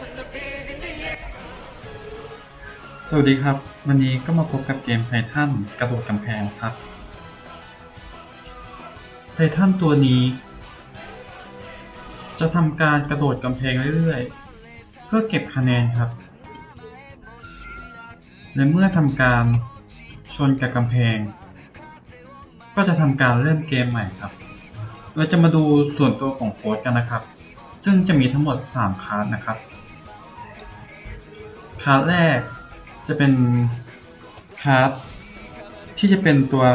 สวัสดีครับ วันนี้ก็มาพบกับเกมไททันกระโดดกำแพงครับ ไททันตัวนี้ จะทำการกระโดดกำแพงเรื่อยๆ เพื่อเก็บคะแนนครับ และเมื่อทำการชนกับกำแพง ก็จะทำการเริ่มเกมใหม่ครับ เราจะมาดูส่วนตัวของโค้ดกันนะครับ ซึ่งจะมีทั้งหมด 3คลาสนะครับ คลาสแรกจะเป็นคลาสที่จะเป็นตัว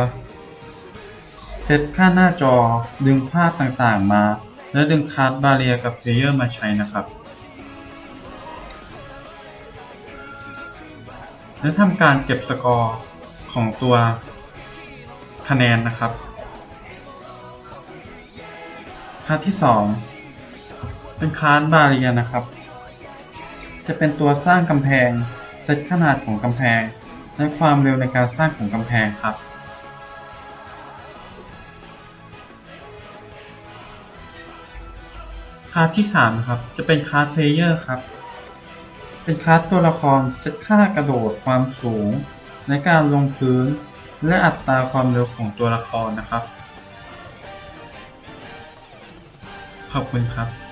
เซตค่าหน้าจอดึงภาพต่างๆมา แล้วดึงคลาสบาเรียกับเพลเยอร์มาใช้นะครับและทำการเก็บสกอร์ของตัวคะแนนนะครับคลาสที่ 2 เป็นคลาสบาเรียนะครับ จะเป็นตัวสร้างกำแพง เซตขนาดของกำแพง และความเร็วในการสร้างของกำแพงครับคลาสที่ 3 ครับ จะเป็นคลาสเพลเยอร์ครับ เป็นคลาสตัวละครเซตค่ากระโดดความสูงในการลงพื้น และอัตราความเร็วของตัวละครนะครับ ขอบคุณครับ